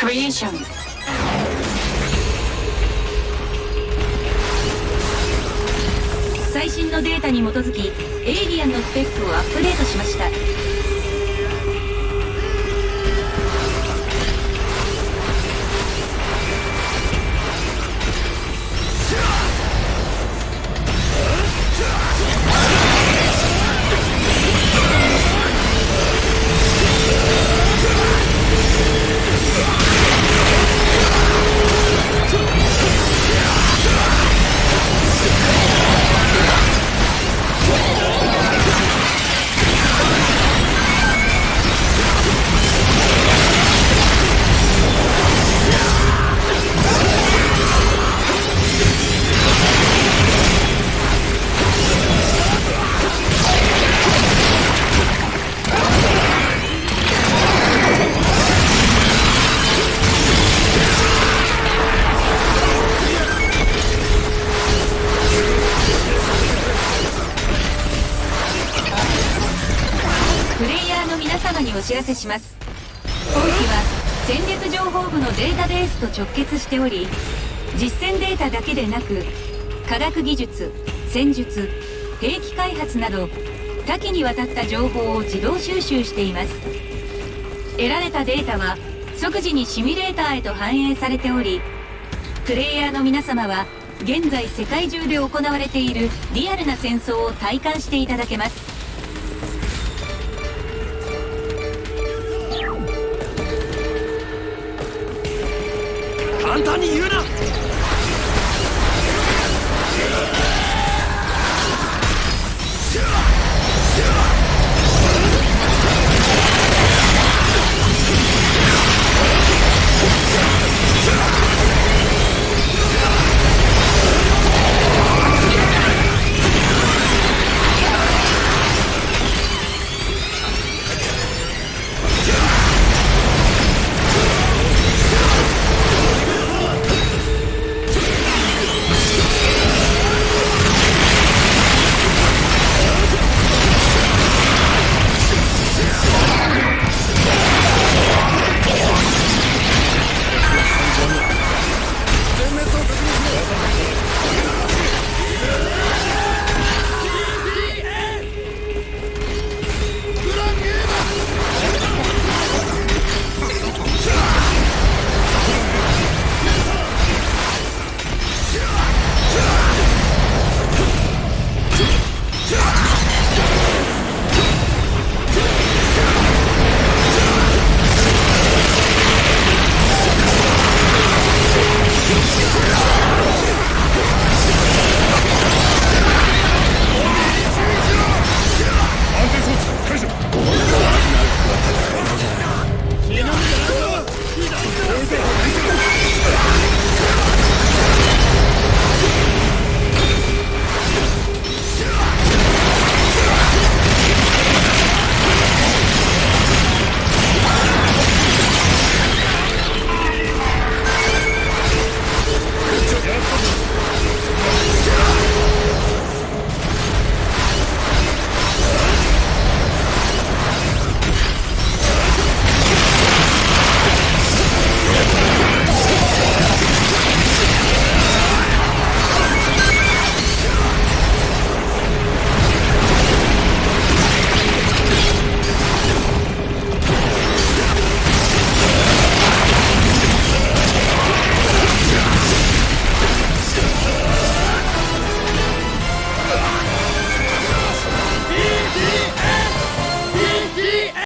Creation 最新のデータに基づきエイリアンのスペックをアップデートしました。お知らせします。今期は戦略情報部のデータベースと直結しており実戦データだけでなく科学技術戦術兵器開発など多岐にわたった情報を自動収集しています。得られたデータは即時にシミュレーターへと反映されておりプレイヤーの皆様は現在世界中で行われているリアルな戦争を体感していただけます。簡単に言うな。amazing.